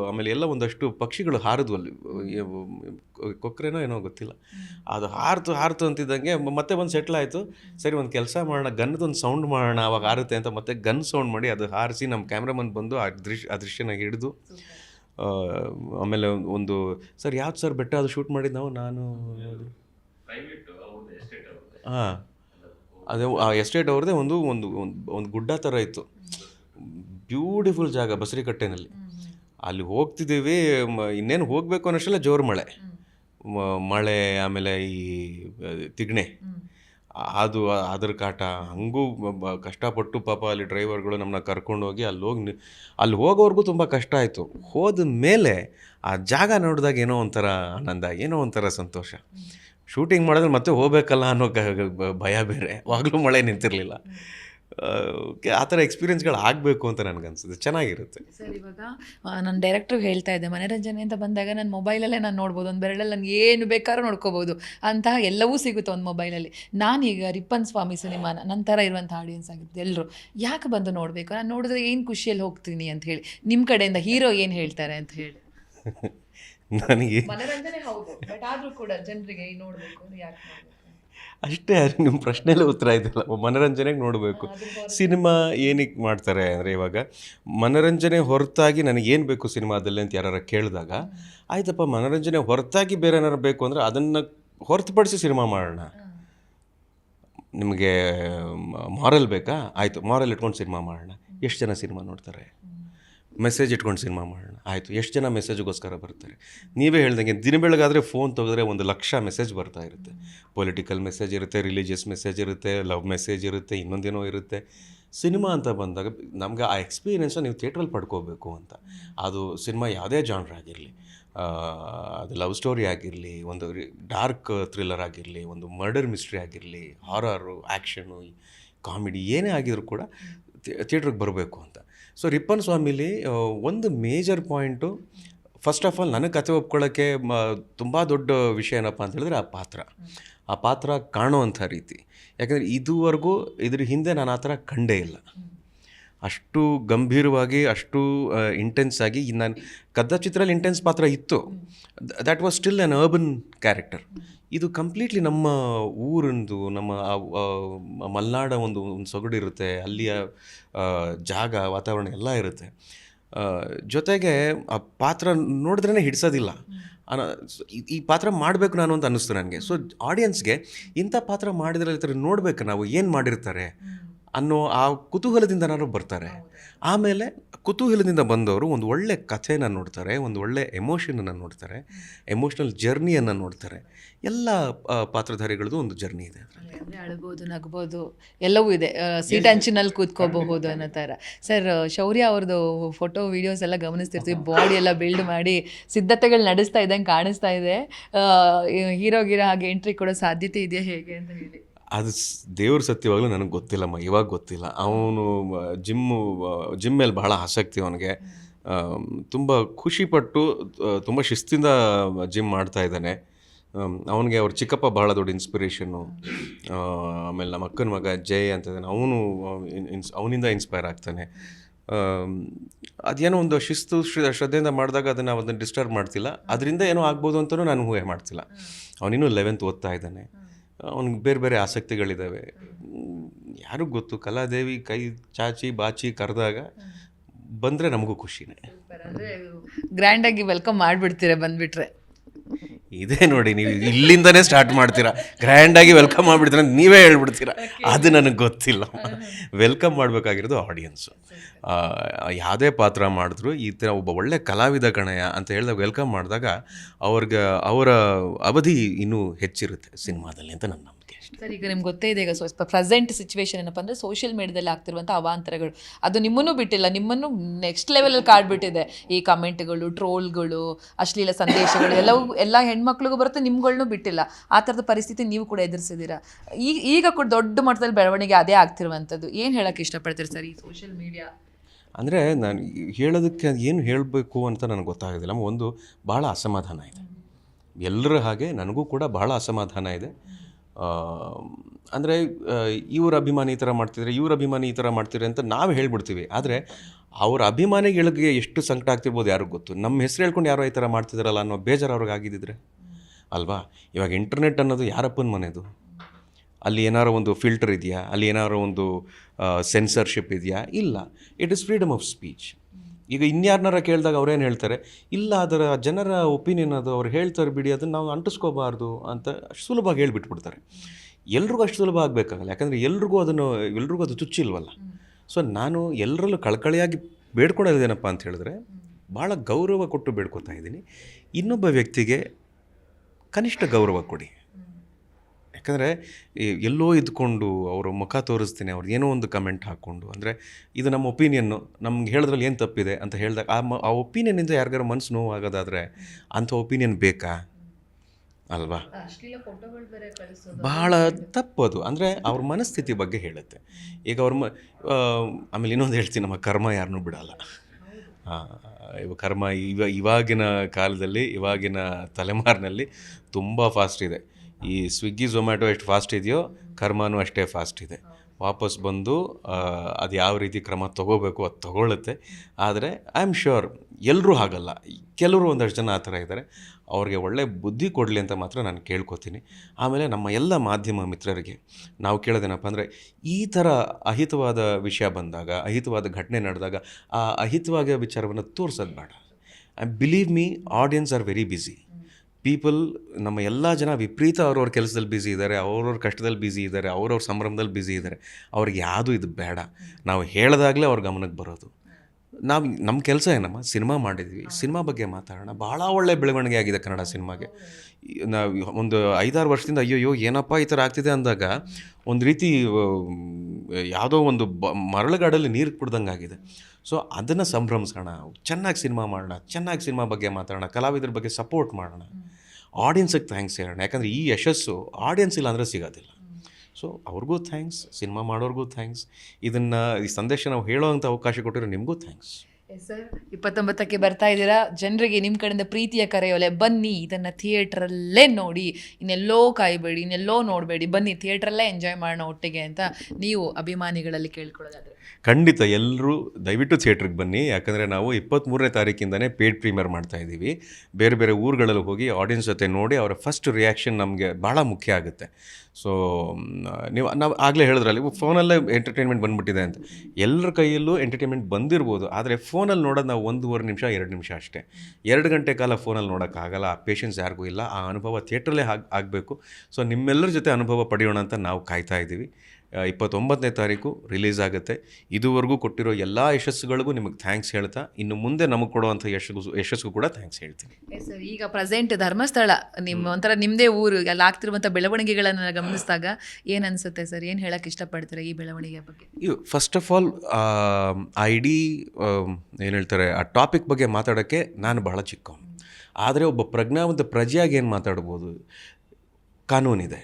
ಆಮೇಲೆ ಎಲ್ಲ ಒಂದಷ್ಟು ಪಕ್ಷಿಗಳು ಹಾರಿದ್ವು ಅಲ್ಲಿ. ಕೊಕ್ಕರೆನೋ ಏನೋ ಗೊತ್ತಿಲ್ಲ. ಅದು ಹಾರ್ತು ಹಾರ್ತು ಅಂತಿದ್ದಂಗೆ ಮತ್ತೆ ಒಂದು ಸೆಟ್ಲ್ ಆಯಿತು. ಸರಿ, ಒಂದು ಕೆಲಸ ಮಾಡೋಣ ಗನ್ನದೊಂದು ಸೌಂಡ್ ಮಾಡೋಣ, ಅವಾಗ ಹಾರುತ್ತೆ ಅಂತ ಮತ್ತೆ ಗನ್ ಸೌಂಡ್ ಮಾಡಿ ಅದು ಹಾರಿಸಿ ನಮ್ಮ ಕ್ಯಾಮ್ರಾಮನ್ ಬಂದು ಆ ದೃಶ್ಯ, ಆ ದೃಶ್ಯನ ಹಿಡಿದು ಆಮೇಲೆ ಒಂದು, ಸರ್, ಯಾವ್ದು ಸರ್ ಬೆಟ್ಟ? ಅದು ಶೂಟ್ ಮಾಡಿದ್ದು ನಾವು, ನಾನು ಹಾಂ. ಅದೇ, ಆ ಎಸ್ಟೇಟ್ ಅವ್ರದ್ದೇ ಒಂದು ಒಂದು ಒಂದು ಗುಡ್ಡ ಥರ ಇತ್ತು. ಬ್ಯೂಟಿಫುಲ್ ಜಾಗ ಬಸರಿಕಟ್ಟೆನಲ್ಲಿ ಅಲ್ಲಿ ಹೋಗ್ತಿದ್ದೀವಿ ಮ- ಇನ್ನೇನು ಹೋಗಬೇಕು ಅನ್ನೋಷ್ಟೆಲ್ಲ ಜೋರು ಮಳೆ. ಮಳೆ ಆಮೇಲೆ ಈ ತಿಗ್ಣೆ. ಅದು ಅದ್ರ ಕಾಟ ಹಂಗೂ ಕಷ್ಟಪಟ್ಟು ಪಾಪ ಅಲ್ಲಿ ಡ್ರೈವರ್ಗಳು ನಮ್ಮನ್ನ ಕರ್ಕೊಂಡೋಗಿ ಅಲ್ಲಿ ಹೋಗಿ ನಿ- ಅಲ್ಲಿ ಹೋಗೋವರೆಗೂ ತುಂಬ ಕಷ್ಟ ಆಯಿತು. ಹೋದ ಮೇಲೆ ಆ ಜಾಗ ನೋಡಿದಾಗ ಏನೋ ಒಂಥರ ಆನಂದ ಏನೋ ಒಂಥರ ಸಂತೋಷ. ಶೂಟಿಂಗ್ ಮಾಡಿದ್ರೆ ಮತ್ತೆ ಹೋಗ್ಬೇಕಲ್ಲ ಅನ್ನೋ ಕ- ಭಯ ಬೇರೆ. ಆವಾಗಲೂ ಮಳೆ ನಿಂತಿರಲಿಲ್ಲ. ಆ ಥರ ಎಕ್ಸ್ಪೀರಿಯನ್ಸ್ಗಳು ಆಗಬೇಕು ಅಂತ ನನಗನ್ಸುತ್ತೆ ಚೆನ್ನಾಗಿರುತ್ತೆ. ಸರ್ ಇವಾಗ ನಾನು ಡೈರೆಕ್ಟ್ರು ಹೇಳ್ತಾ ಇದ್ದೆ ಮನೋರಂಜನೆ ಅಂತ ಬಂದಾಗ ನನ್ನ ಮೊಬೈಲಲ್ಲೇ ನಾನು ನೋಡ್ಬೋದು. ಒಂದು ಬೆರಳಲ್ಲಿ ನಾನು ಏನು ಬೇಕಾದ್ರೂ ನೋಡ್ಕೋಬೋದು. ಅಂತಹ ಎಲ್ಲವೂ ಸಿಗುತ್ತೆ ಒಂದು ಮೊಬೈಲಲ್ಲಿ ನಾನೀಗ ರಿಪ್ಪನ್ ಸ್ವಾಮಿ ಸಿನಿಮಾನ ನನ್ನ ಥರ ಇರುವಂಥ ಆಡಿಯನ್ಸ್ ಆಗಿತ್ತು ಎಲ್ಲರೂ ಯಾಕೆ ಬಂದು ನೋಡಬೇಕು? ನಾನು ನೋಡಿದ್ರೆ ಏನು ಖುಷಿಯಲ್ಲಿ ಹೋಗ್ತೀನಿ ಅಂತ ಹೇಳಿ. ನಿಮ್ಮ ಕಡೆಯಿಂದ ಹೀರೋ ಏನು ಹೇಳ್ತಾರೆ ಅಂತ ಹೇಳಿ. ನನಗೆ ಮನೋರಂಜನೆ ಹೌದು ಬಟ್ ಆದರೂ ಕೂಡ ಜನರಿಗೆ ನೋಡಬೇಕು ಯಾಕೆ ಅಷ್ಟೇ ನಿಮ್ಮ ಪ್ರಶ್ನೆಯಲ್ಲೇ ಉತ್ತರ ಇದೆಯಲ್ಲ ಮನೋರಂಜನೆಗೆ ನೋಡಬೇಕು. ಸಿನಿಮಾ ಏನಕ್ಕೆ ಮಾಡ್ತಾರೆ ಅಂದರೆ ಇವಾಗ ಮನೋರಂಜನೆ ಹೊರತಾಗಿ ನನಗೇನು ಬೇಕು ಸಿನಿಮಾದಲ್ಲಿ ಅಂತ ಯಾರು ಕೇಳಿದಾಗ ಆಯ್ತಪ್ಪ ಮನೋರಂಜನೆ ಹೊರತಾಗಿ ಬೇರೆ ಏನಾರು ಬೇಕು ಅಂದರೆ ಅದನ್ನು ಹೊರತುಪಡಿಸಿ ಸಿನಿಮಾ ಮಾಡೋಣ. ನಿಮಗೆ ಮಾರಲ್ ಬೇಕಾ? ಆಯಿತು ಮಾರಲ್ ಇಟ್ಕೊಂಡು ಸಿನಿಮಾ ಮಾಡೋಣ. ಎಷ್ಟು ಜನ ಸಿನಿಮಾ ನೋಡ್ತಾರೆ? ಮೆಸೇಜ್ ಇಟ್ಕೊಂಡು ಸಿನಿಮಾ ಮಾಡೋಣ. ಆಯಿತು, ಎಷ್ಟು ಜನ ಮೆಸೇಜ್ಗೋಸ್ಕರ ಬರ್ತಾರೆ? ನೀವೇ ಹೇಳ್ದಂಗೆ ದಿನ ಬೆಳಗಾದರೆ ಫೋನ್ ತೆಗೆದ್ರೆ ಒಂದು ಲಕ್ಷ ಮೆಸೇಜ್ ಬರ್ತಾ ಇರುತ್ತೆ. ಪೊಲಿಟಿಕಲ್ ಮೆಸೇಜ್ ಇರುತ್ತೆ ರಿಲಿಜಿಯಸ್ ಮೆಸೇಜ್ ಇರುತ್ತೆ ಲವ್ ಮೆಸೇಜ್ ಇರುತ್ತೆ, ಇನ್ನೊಂದೇನೋ ಇರುತ್ತೆ. ಸಿನಿಮಾ ಅಂತ ಬಂದಾಗ ನಮ್ಗೆ ಆ ಎಕ್ಸ್ಪೀರಿಯೆನ್ಸ್ನ ನೀವು ಥಿಯೇಟ್ರಲ್ಲಿ ಪಡ್ಕೋಬೇಕು ಅಂತ. ಅದು ಸಿನಿಮಾ ಯಾವುದೇ ಜಾನ್ರ್ ಆಗಿರಲಿ ಅದು ಲವ್ ಸ್ಟೋರಿ ಆಗಿರಲಿ, ಒಂದು ಡಾರ್ಕ್ ಥ್ರಿಲ್ಲರ್ ಆಗಿರಲಿ, ಒಂದು ಮರ್ಡರ್ ಮಿಸ್ಟ್ರಿ ಆಗಿರಲಿ ಹಾರರು ಆ್ಯಕ್ಷನು ಕಾಮಿಡಿ ಏನೇ ಆಗಿದ್ರು ಕೂಡ ಥಿಯೇಟ್ರಿಗೆ ಬರಬೇಕು ಅಂತ. ಸೊ ರಿಪ್ಪನ್ ಸ್ವಾಮಿಲಿ ಒಂದು major point first of all ನನಗೆ ಕತೆ ಒಪ್ಕೊಳ್ಳೋಕ್ಕೆ ಮ, ತುಂಬ ದೊಡ್ಡ ವಿಷಯ ಏನಪ್ಪ ಅಂತ ಹೇಳಿದ್ರೆ ಆ ಪಾತ್ರ. ಆ ಪಾತ್ರ ಕಾಣುವಂಥ ರೀತಿ. ಯಾಕಂದರೆ ಇದುವರೆಗೂ ಇದ್ರ ಹಿಂದೆ ನಾನು ಆ ಥರ ಕಂಡೇ ಇಲ್ಲ. ಅಷ್ಟು ಗಂಭೀರವಾಗಿ, ಅಷ್ಟು ಇಂಟೆನ್ಸ್ ಆಗಿ ನಾನು ಕದ್ದ ಚಿತ್ರದಲ್ಲಿ ಇಂಟೆನ್ಸ್ ಪಾತ್ರ ಇತ್ತು. That was still an urban character ಇದು ಕಂಪ್ಲೀಟ್ಲಿ ನಮ್ಮ ಊರಿಂದು, ನಮ್ಮ ಮಲೆನಾಡ ಒಂದು ಒಂದು ಸೊಗಡು ಅಲ್ಲಿಯ ಜಾಗ, ವಾತಾವರಣ ಎಲ್ಲ ಇರುತ್ತೆ. ಜೊತೆಗೆ ಆ ಪಾತ್ರ ನೋಡಿದ್ರೇ ಹಿಡಿಸೋದಿಲ್ಲ. ಅನ, ಈ- ಪಾತ್ರ ಮಾಡಬೇಕು ನಾನು ಅಂತ ಅನ್ನಿಸ್ತು ನನಗೆ. ಸೊ ಆಡಿಯನ್ಸ್ಗೆ ಇಂಥ ಪಾತ್ರ ಮಾಡಿದ್ರೆ ನೋಡ್ಬೇಕು. ನಾವು ಏನು ಮಾಡಿರ್ತಾರೆ? ಅನ್ನೋ ಆ ಕುತೂಹಲದಿಂದ ನಾನು ಬರ್ತಾರೆ. ಆಮೇಲೆ ಕುತೂಹಲದಿಂದ ಬಂದವರು ಒಂದು ಒಳ್ಳೆ ಕಥೆನ ನೋಡ್ತಾರೆ ಒಂದು ಒಳ್ಳೆ ಎಮೋಷನನ್ನು ನೋಡ್ತಾರೆ ಎಮೋಷ್ನಲ್ ಜರ್ನಿಯನ್ನು ನೋಡ್ತಾರೆ. ಎಲ್ಲ ಪಾತ್ರಧಾರಿಗಳದ್ದು ಒಂದು ಜರ್ನಿ ಇದೆ ಅದರಲ್ಲಿ. ಅಂದ್ರೆ ಅಳ್ಬೋದು ನಗ್ಬೋದು ಎಲ್ಲವೂ ಇದೆ. ಸೀಟ್ ಅಂಚಿನಲ್ಲಿ ಕೂತ್ಕೋಬಹುದು ಅನ್ನೋ ಥರ. ಸರ್ ಶೌರ್ಯ ಅವ್ರದ್ದು ಫೋಟೋ ವೀಡಿಯೋಸ್ ಎಲ್ಲ ಗಮನಿಸ್ತಿರ್ತೀವಿ. ಬಾಡಿ ಎಲ್ಲ ಬಿಲ್ಡ್ ಮಾಡಿ ಸಿದ್ಧತೆಗಳು ನಡೆಸ್ತಾ ಇದ್ದಂಗೆ ಕಾಣಿಸ್ತಾ ಇದೆ. ಹೀರೋ ಹೀರೋಗಿರೋ ಹಾಗೆ ಎಂಟ್ರಿ ಕೊಡೋ ಸಾಧ್ಯತೆ ಇದೆಯಾ ಹೇಗೆ ಅಂತ ಹೇಳಿ. ಅದು ದೇವ್ರ ಸತ್ಯವಾಗಲೂ ನನಗೆ ಗೊತ್ತಿಲ್ಲಮ್ಮ ಇವಾಗ ಗೊತ್ತಿಲ್ಲ. ಅವನು ಜಿಮ್ಮು ಜಿಮ್ ಮೇಲೆ ಬಹಳ ಆಸಕ್ತಿ ಅವನಿಗೆ. ತುಂಬ ಖುಷಿಪಟ್ಟು ತುಂಬ ಶಿಸ್ತಿಂದ ಜಿಮ್ ಮಾಡ್ತಾ ಇದ್ದಾನೆ. ಅವನಿಗೆ ಅವ್ರ ಚಿಕ್ಕಪ್ಪ ಭಾಳ ದೊಡ್ಡ ಇನ್ಸ್ಪಿರೇಷನ್ನು ಆಮೇಲೆ ನಮ್ಮ ಅಕ್ಕನ ಮಗ ಜಯ್ ಅಂತ ಇದ್ದಾನೆ. ಅವನು ಇನ್ಸ್, ಅವನಿಂದ ಇನ್ಸ್ಪೈರ್ ಆಗ್ತಾನೆ. ಅದೇನೋ ಒಂದು ಶಿಸ್ತು, ಶ್ರ- ಶ್ರದ್ಧೆಯಿಂದ ಮಾಡಿದಾಗ ಅದನ್ನು ಅದನ್ನು ಡಿಸ್ಟರ್ಬ್ ಮಾಡ್ತಿಲ್ಲ. ಅದರಿಂದ ಏನೋ ಆಗ್ಬೋದು ಅಂತಲೂ ನಾನು ಊಹೆ ಮಾಡ್ತಿಲ್ಲ. ಅವನಿನ್ನೂ ಲೆವೆಂತ್ ಓದ್ತಾ ಇದ್ದಾನೆ. ಅವ್ನಿಗೆ ಬೇರೆ ಬೇರೆ ಆಸಕ್ತಿಗಳಿದ್ದಾವೆ. ಯಾರಿಗೂ ಗೊತ್ತು, ಕಲಾದೇವಿ ಕೈ ಚಾಚಿ ಬಾಚಿ ಕರೆದಾಗ ಬಂದರೆ ನಮಗೂ ಖುಷಿನೇ. ಗ್ರ್ಯಾಂಡಾಗಿ ಗ್ರ್ಯಾಂಡ್ ಆಗಿ ವೆಲ್ಕಮ್ ಮಾಡಿಬಿಡ್ತೀರ ಬಂದ್ಬಿಟ್ರೆ. ಇದೇ ನೋಡಿ ನೀವು ಇಲ್ಲಿಂದನೇ ಸ್ಟಾರ್ಟ್ ಮಾಡ್ತೀರಾ. ಗ್ರ್ಯಾಂಡಾಗಿ ವೆಲ್ಕಮ್ ಮಾಡಿಬಿಡ್ತೀರ ಅಂತ ನೀವೇ ಹೇಳ್ಬಿಡ್ತೀರಾ. ಅದು ನನಗೆ ಗೊತ್ತಿಲ್ಲ. ವೆಲ್ಕಮ್ ಮಾಡಬೇಕಾಗಿರೋದು ಆಡಿಯನ್ಸು ಯಾವುದೇ ಪಾತ್ರ ಮಾಡಿದ್ರು ಈ ಥರ ಒಬ್ಬ ಒಳ್ಳೆ ಕಲಾವಿದ ಕಣಯ ಅಂತ ಹೇಳಿದಾಗ ವೆಲ್ಕಮ್ ಮಾಡಿದಾಗ ಅವ್ರಿಗೆ ಅವರ ಅವಧಿ ಇನ್ನೂ ಹೆಚ್ಚಿರುತ್ತೆ ಸಿನಿಮಾದಲ್ಲಿ ಅಂತ ನನ್ನ ಸರ್, ಈಗ ನಿಮ್ಗೆ ಗೊತ್ತೇ ಇದೆ ಈಗ ಸ್ವಲ್ಪ ಪ್ರೆಸೆಂಟ್ ಸಿಚುವೇಶನ್ ಏನಪ್ಪ ಅಂದರೆ ಸೋಷಿಯಲ್ ಮೀಡಿಯಾದಲ್ಲಿ ಆಗ್ತಿರುವಂಥ ಅವಾಂತರಗಳು. ಅದು ನಿಮ್ಮನ್ನು ಬಿಟ್ಟಿಲ್ಲ, ನಿಮ್ಮನ್ನು ನೆಕ್ಸ್ಟ್ ಲೆವೆಲಲ್ಲಿ ಕಾಡ್ಬಿಟ್ಟಿದೆ. ಈ ಕಮೆಂಟ್ಗಳು ಟ್ರೋಲ್ಗಳು ಅಶ್ಲೀಲ ಸಂದೇಶಗಳು, ಎಲ್ಲವೂ, ಎಲ್ಲ ಹೆಣ್ಮಕ್ಳಿಗೂ ಬರುತ್ತೆ ನಿಮ್ಗಳನ್ನೂ ಬಿಟ್ಟಿಲ್ಲ. ಆ ಥರದ ಪರಿಸ್ಥಿತಿ ನೀವು ಕೂಡ ಎದುರಿಸಿದ್ದೀರಾ? ಈಗ ಈಗ ಕೂಡ ದೊಡ್ಡ ಮಟ್ಟದಲ್ಲಿ ಬೆಳವಣಿಗೆ ಅದೇ ಆಗ್ತಿರುವಂಥದ್ದು. ಏನು ಹೇಳೋಕ್ಕೆ ಇಷ್ಟಪಡ್ತೀರಿ ಸರ್ ಈ ಸೋಷಿಯಲ್ ಮೀಡಿಯಾ ಅಂದರೆ ನಾನು ಹೇಳೋದಕ್ಕೆ ಏನು ಹೇಳಬೇಕು ಅಂತ ನನಗೆ ಗೊತ್ತಾಗೋದಿಲ್ಲ. ಒಂದು ಭಾಳ ಅಸಮಾಧಾನ ಇದೆ. ಎಲ್ಲರ ಹಾಗೆ ನನಗೂ ಕೂಡ ಬಹಳ ಅಸಮಾಧಾನ ಇದೆ. ಅಂದರೆ ಇವ್ರ ಅಭಿಮಾನಿ ಈ ಥರ ಮಾಡ್ತಿದ್ರೆ, ಇವ್ರ ಅಭಿಮಾನಿ ಈ ಥರ ಮಾಡ್ತಿದ್ರೆ ಅಂತ ನಾವು ಹೇಳ್ಬಿಡ್ತೀವಿ. ಆದರೆ, ಅವ್ರ ಅಭಿಮಾನಿಗಳಿಗೆ ಎಷ್ಟು ಸಂಕಟ ಆಗ್ತಿರ್ಬೋದು ಯಾರಿಗೂ ಗೊತ್ತು? ನಮ್ಮ ಹೆಸರು ಹೇಳ್ಕೊಂಡು ಯಾರೋ ಈ ಥರ ಮಾಡ್ತಿದ್ದಾರಲ್ಲ ಅನ್ನೋ ಬೇಜಾರು ಅವ್ರಿಗೆ ಆಗಿದ್ದಿದ್ರೆ? ಅಲ್ವಾ? ಇವಾಗ ಇಂಟರ್ನೆಟ್ ಅನ್ನೋದು ಯಾರಪ್ಪನ ಮನೆದು? ಅಲ್ಲಿ ಏನಾರೋ ಒಂದು ಫಿಲ್ಟರ್ ಇದೆಯಾ? ಅಲ್ಲಿ ಏನಾರೋ ಒಂದು ಸೆನ್ಸರ್ಶಿಪ್ ಇದೆಯಾ? ಇಲ್ಲ. It is freedom of speech. ಈಗ ಇನ್ಯಾರನ್ನಾರ ಕೇಳಿದಾಗ ಅವ್ರೇನು ಹೇಳ್ತಾರೆ? ಇಲ್ಲ ಅದರ ಜನರ ಒಪಿನಿಯನ್ ಅದು ಅವ್ರು ಹೇಳ್ತಾರೆ ಬಿಡಿ ಅದನ್ನು ನಾವು ಅಂಟಿಸ್ಕೋಬಾರ್ದು ಅಂತ ಅಷ್ಟು ಸುಲಭವಾಗಿ ಹೇಳ್ಬಿಟ್ಬಿಡ್ತಾರೆ. ಎಲ್ರಿಗೂ ಅಷ್ಟು ಸುಲಭ ಆಗಬೇಕಾಗಲ್ಲ ಯಾಕಂದರೆ ಎಲ್ರಿಗೂ ಅದನ್ನು ಎಲ್ರಿಗೂ ಅದು ಚುಚ್ಚಿಲ್ವಲ್ಲ ಸೊ ನಾನು ಎಲ್ಲರಲ್ಲೂ ಕಳಕಳಿಯಾಗಿ ಬೇಡ್ಕೊಳ್ಳೋದೇನಪ್ಪ ಅಂತ ಹೇಳಿದ್ರೆ ಭಾಳ ಗೌರವ ಕೊಟ್ಟು ಬೇಡ್ಕೊತಾ ಇದ್ದೀನಿ. ಇನ್ನೊಬ್ಬ ವ್ಯಕ್ತಿಗೆ ಕನಿಷ್ಠ ಗೌರವ ಕೊಡಿ. ಯಾಕಂದರೆ ಎಲ್ಲೋ ಇದ್ಕೊಂಡು ಅವರು ಮುಖ ತೋರಿಸ್ತೀನಿ ಅವ್ರು ಏನೋ ಒಂದು ಕಮೆಂಟ್ ಹಾಕ್ಕೊಂಡು ಅಂದರೆ ಇದು ನಮ್ಮ ಒಪಿನಿಯನ್ನು ನಮ್ಗೆ ಹೇಳಿದ್ರಲ್ಲಿ ಏನು ತಪ್ಪಿದೆ ಅಂತ ಹೇಳಿದಾಗ ಆ ಮ ಆ ಒಪಿನಿಯನ್ನಿಂದ ಯಾರಿಗಾರು ಮನಸ್ಸು ನೋವು ಆಗೋದಾದರೆ ಅಂಥ ಒಪಿನಿಯನ್ ಬೇಕಾ? ಅಲ್ವಾ? ಬಹಳ ಬಹಳ ತಪ್ಪದು. ಅಂದರೆ ಅವ್ರ ಮನಸ್ಥಿತಿ ಬಗ್ಗೆ ಹೇಳುತ್ತೆ. ಈಗ ಅವ್ರ ಮ ಆಮೇಲೆ ಇನ್ನೊಂದು ಹೇಳ್ತೀನಿ ನಮ್ಮ ಕರ್ಮ ಯಾರನ್ನೂ ಬಿಡಲ್ಲ. ಇವ ಕರ್ಮ ಇವ ಇವಾಗಿನ ಕಾಲದಲ್ಲಿ ಇವಾಗಿನ ತಲೆಮಾರಿನಲ್ಲಿ ತುಂಬ ಫಾಸ್ಟ್ ಇದೆ. ಈ ಸ್ವಿಗ್ಗಿ ಝೊಮ್ಯಾಟೊ ಎಷ್ಟು ಫಾಸ್ಟ್ ಇದೆಯೋ, ಕರ್ಮನೂ ಅಷ್ಟೇ ಫಾಸ್ಟ್ ಇದೆ. ವಾಪಸ್ ಬಂದು ಅದು ಯಾವ ರೀತಿ ಕ್ರಮ ತಗೋಬೇಕು ಅದು ತಗೊಳ್ಳುತ್ತೆ ಆದರೆ ಐ ಆಮ್ ಶ್ಯೂರ್ ಎಲ್ಲರೂ ಹಾಗಲ್ಲ. ಕೆಲವರು ಒಂದಷ್ಟು ಜನ ಆ ಥರ ಇದ್ದಾರೆ. ಅವ್ರಿಗೆ ಒಳ್ಳೆ ಬುದ್ಧಿ ಕೊಡಲಿ ಅಂತ ಮಾತ್ರ ನಾನು ಕೇಳ್ಕೊತೀನಿ. ಆಮೇಲೆ ನಮ್ಮ ಎಲ್ಲ ಮಾಧ್ಯಮ ಮಿತ್ರರಿಗೆ ನಾವು ಕೇಳೋದೇನಪ್ಪ ಅಂದರೆ, ಈ ಥರ ಅಹಿತವಾದ ವಿಷಯ ಬಂದಾಗ, ಅಹಿತವಾದ ಘಟನೆ ನಡೆದಾಗ, ಆ ಅಹಿತವಾದ ವಿಚಾರವನ್ನು ತೋರಿಸೋದು ಬೇಡ. I believe me audience are very busy people ನಮ್ಮ ಎಲ್ಲ ಜನ ವಿಪರೀತ ಅವ್ರವ್ರ ಕೆಲಸದಲ್ಲಿ ಬ್ಯುಸಿ ಇದ್ದಾರೆ ಅವ್ರವ್ರ ಕಷ್ಟದಲ್ಲಿ ಬ್ಯುಸಿ ಇದ್ದಾರೆ ಅವ್ರವ್ರ ಸಂಭ್ರಮದಲ್ಲಿ ಬ್ಯುಸಿ ಇದ್ದಾರೆ. ಅವ್ರಿಗೆ ಯಾವುದೂ ಇದು ಬೇಡ. ನಾವು ಹೇಳಿದಾಗಲೇ ಅವ್ರ ಗಮನಕ್ಕೆ ಬರೋದು. ನಾವು ನಮ್ಮ ಕೆಲಸ ಏನಮ್ಮ? ಸಿನಿಮಾ ಮಾಡಿದ್ವಿ. ಸಿನಿಮಾ ಬಗ್ಗೆ ಮಾತಾಡೋಣ. ಭಾಳ ಒಳ್ಳೆ ಬೆಳವಣಿಗೆ ಆಗಿದೆ ಕನ್ನಡ ಸಿನಿಮಾಗೆ. ನಾವು ಒಂದು ಐದಾರು ವರ್ಷದಿಂದ ಅಯ್ಯೋಯ್ಯೋ ಏನಪ್ಪ ಈ ಥರ ಆಗ್ತಿದೆ ಅಂದಾಗ ಒಂದು ರೀತಿ ಯಾವುದೋ ಒಂದು ಬ ಮರಳುಗಾಡಲ್ಲಿ ನೀರು ಕುಡ್ದಂಗೆ ಆಗಿದೆ. ಸೊ ಅದನ್ನು ಸಂಭ್ರಮಿಸೋಣ. ಚೆನ್ನಾಗಿ ಸಿನಿಮಾ ಮಾಡೋಣ. ಚೆನ್ನಾಗಿ ಸಿನಿಮಾ ಬಗ್ಗೆ ಮಾತಾಡೋಣ. ಕಲಾವಿದರ ಬಗ್ಗೆ ಸಪೋರ್ಟ್ ಮಾಡೋಣ. ಆಡಿಯನ್ಸಿಗೆ ಥ್ಯಾಂಕ್ಸ್ ಹೇಳೋಣ. ಯಾಕಂದರೆ ಈ ಯಶಸ್ಸು ಆಡಿಯನ್ಸ್ ಇಲ್ಲಾಂದರೆ ಸಿಗೋದಿಲ್ಲ. ಸೊ ಅವ್ರಿಗೂ ಥ್ಯಾಂಕ್ಸ್ ಸಿನಿಮಾ ಮಾಡೋರಿಗೂ ಥ್ಯಾಂಕ್ಸ್ ಇದನ್ನು, ಈ ಸಂದೇಶ ನಾವು ಹೇಳೋವಂಥ ಅವಕಾಶ ಕೊಟ್ಟಿರೋ ನಿಮಗೂ ಥ್ಯಾಂಕ್ಸ್ ಸರ್ ಇಪ್ಪತ್ತೊಂಬತ್ತಕ್ಕೆ ಬರ್ತಾ ಇದ್ದೀರಾ? ಜನರಿಗೆ ನಿಮ್ಮ ಕಡೆಯಿಂದ ಪ್ರೀತಿಯ ಕರೆಯೋಲೆ ಬನ್ನಿ, ಇದನ್ನು ಥಿಯೇಟ್ರಲ್ಲೇ ನೋಡಿ. ಇನ್ನೆಲ್ಲೋ ಕಾಯಬೇಡಿ, ಇನ್ನೆಲ್ಲೋ ನೋಡಬೇಡಿ. ಬನ್ನಿ, ಥಿಯೇಟ್ರಲ್ಲೇ ಎಂಜಾಯ್ ಮಾಡೋಣ ಒಟ್ಟಿಗೆ ಅಂತ ನೀವು ಅಭಿಮಾನಿಗಳಲ್ಲಿ ಕೇಳ್ಕೊಳ್ಳೋದಾದ್ರೆ. ಖಂಡಿತ ಎಲ್ಲರೂ ದಯವಿಟ್ಟು ಥಿಯೇಟ್ರಿಗೆ ಬನ್ನಿ. ಯಾಕಂದರೆ ನಾವು ಇಪ್ಪತ್ತ್ಮೂರನೇ ತಾರೀಕಿಂದನೇ ಪೇಡ್ ಪ್ರೀಮಿಯರ್ ಮಾಡ್ತಾ ಇದ್ದೀವಿ. ಬೇರೆ ಬೇರೆ ಊರುಗಳಲ್ಲಿ ಹೋಗಿ ಆಡಿಯನ್ಸ್ ಜೊತೆ ನೋಡಿ ಅವರ ಫಸ್ಟ್ ರಿಯಾಕ್ಷನ್ ನಮಗೆ ಭಾಳ ಮುಖ್ಯ ಆಗುತ್ತೆ. ಸೊ ನೀವು, ನಾವು ಆಗಲೇ ಹೇಳಿದ್ರಲ್ಲಿ ಫೋನಲ್ಲೇ ಎಂಟರ್ಟೈನ್ಮೆಂಟ್ ಬಂದ್ಬಿಟ್ಟಿದೆ ಅಂತ. ಎಲ್ಲರ ಕೈಯಲ್ಲೂ ಎಂಟರ್ಟೈನ್ಮೆಂಟ್ ಬಂದಿರ್ಬೋದು. ಆದರೆ ಫೋನಲ್ಲಿ ನೋಡೋದು ನಾವು ಒಂದೂವರೆ ನಿಮಿಷ, ಎರಡು ನಿಮಿಷ ಅಷ್ಟೇ. ಎರಡು ಗಂಟೆ ಕಾಲ ಫೋನಲ್ಲಿ ನೋಡೋಕ್ಕಾಗಲ್ಲ. ಆ ಪೇಷನ್ಸ್ ಯಾರಿಗೂ ಇಲ್ಲ. ಆ ಅನುಭವ ಥಿಯೇಟ್ರಲ್ಲೇ ಆಗ ಆಗಬೇಕು. ಸೊ ನಿಮ್ಮೆಲ್ಲರ ಜೊತೆ ಅನುಭವ ಪಡೆಯೋಣ ಅಂತ ನಾವು ಕಾಯ್ತಾ ಇದ್ದೀವಿ. ಇಪ್ಪತ್ತೊಂಬತ್ತನೇ ತಾರೀಕು ರಿಲೀಸ್ ಆಗುತ್ತೆ. ಇದುವರೆಗೂ ಕೊಟ್ಟಿರೋ ಎಲ್ಲ ಯಶಸ್ಸುಗಳಿಗೂ ನಿಮಗೆ ಥ್ಯಾಂಕ್ಸ್ ಹೇಳ್ತಾ ಇನ್ನು ಮುಂದೆ ನಮಗೆ ಕೊಡುವಂಥ ಯಶಸ್ಸು ಯಶಸ್ಸು ಕೂಡ ಥ್ಯಾಂಕ್ಸ್ ಹೇಳ್ತೀನಿ. ಸರ್ ಈಗ ಪ್ರೆಸೆಂಟ್ ಧರ್ಮಸ್ಥಳ ನಿಮ್ಮ ಒಂಥರ ನಿಮ್ಮದೇ ಊರು ಅಲ್ಲಿ ಆಗ್ತಿರುವಂಥ ಬೆಳವಣಿಗೆಗಳನ್ನು ಗಮನಿಸಿದಾಗ ಏನು ಅನಿಸುತ್ತೆ ಸರ್ ಏನು ಹೇಳಕ್ಕೆ ಇಷ್ಟಪಡ್ತೀರಾ ಈ ಬೆಳವಣಿಗೆ ಬಗ್ಗೆ? ಇವು first of all I D ಏನು ಹೇಳ್ತಾರೆ ಆ ಟಾಪಿಕ್ ಬಗ್ಗೆ ಮಾತಾಡೋಕ್ಕೆ ನಾನು ಬಹಳ ಚಿಕ್ಕವನು. ಆದರೆ ಒಬ್ಬ ಪ್ರಜ್ಞಾವಂತ ಪ್ರಜೆಯಾಗಿ ಏನು ಮಾತಾಡ್ಬೋದು? ಕಾನೂನಿದೆ.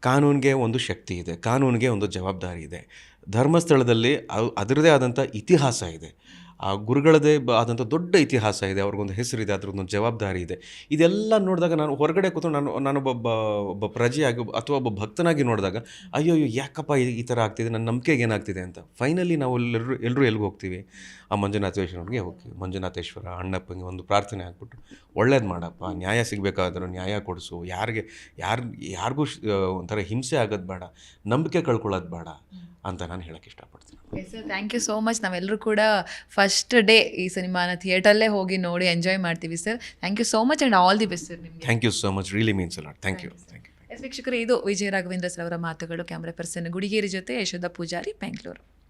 ಕಾನೂನಿಗೆ ಒಂದು ಶಕ್ತಿ ಇದೆ ಕಾನೂನಿಗೆ ಒಂದು ಜವಾಬ್ದಾರಿ ಇದೆ. ಧರ್ಮಸ್ಥಳದಲ್ಲಿ ಅವು ಅದರದೇ ಆದಂಥ ಇತಿಹಾಸ ಇದೆ. ಆ ಗುರುಗಳದೇ ಆದಂಥ ದೊಡ್ಡ ಇತಿಹಾಸ ಇದೆ. ಅವ್ರಿಗೊಂದು ಹೆಸರಿದೆ, ಅದ್ರದ್ದೊಂದು ಜವಾಬ್ದಾರಿ ಇದೆ. ಇದೆಲ್ಲ ನೋಡಿದಾಗ ನಾನು ಹೊರಗಡೆ ಕೂತು ನಾನು ನಾನೊಬ್ಬ ಒಬ್ಬ ಒಬ್ಬ ಪ್ರಜೆಯಾಗಿ, ಅಥವಾ ಒಬ್ಬ ಭಕ್ತನಾಗಿ ನೋಡಿದಾಗ ಅಯ್ಯೋ ಯಾಕಪ್ಪ ಈ- ಥರ ಆಗ್ತಿದೆ, ನನ್ನ ನಂಬಿಕೆಗೆ ಏನಾಗ್ತಿದೆ ಅಂತ. ಫೈನಲಿ ನಾವು ಎಲ್ಲರೂ ಎಲ್ಲರೂ ಎಲ್ಲಿಗೆ ಹೋಗ್ತೀವಿ. ಆ ಮಂಜುನಾಥೇಶ್ವರನಿಗೆ ಹೋಗ್ತೀವಿ. ಮಂಜುನಾಥೇಶ್ವರ ಅಣ್ಣಪ್ಪನಿಗೆ ಒಂದು ಪ್ರಾರ್ಥನೆ ಹಾಕ್ಬಿಟ್ಟು, ಒಳ್ಳೇದು ಮಾಡಪ್ಪ, ನ್ಯಾಯ ಸಿಗಬೇಕಾದ್ರೂ ನ್ಯಾಯ ಕೊಡಿಸು. ಯಾರಿಗೆ, ಯಾರು, ಯಾರಿಗೂ ಒಂಥರ ಹಿಂಸೆ ಆಗೋದು ಬೇಡ, ನಂಬಿಕೆ ಕಳ್ಕೊಳ್ಳೋದು ಬೇಡ ಅಂತ ನಾನು ಹೇಳೋಕ್ಕೆ ಇಷ್ಟಪಡ್ತೀನಿ. Sir thank you so much ನಾವೆಲ್ಲರೂ ಕೂಡ ಫಸ್ಟ್ ಡೇ ಈ ಸಿನಿಮಾನ ಥಿಯೇಟರ್ಲ್ಲೇ ಹೋಗಿ ನೋಡಿ ಎಂಜಾಯ್ ಮಾಡ್ತೀವಿ sir thank you so much and all the best sir ನಿಮಗೆ. Thank you so much really means a lot thank you thank you yes ವೀಕ್ಷಕರು ಇದು ವಿಜಯ ರಾಘವೇಂದ್ರ ಸರ್ ಅವರ ಮಾತುಗಳು. ಕ್ಯಾಮ್ರಾ ಪರ್ಸನ್ ಗುಡಿಗೇರಿ ಜೊತೆ ಯಶೋಧ ಪೂಜಾರಿ ಬೆಂಗಳೂರು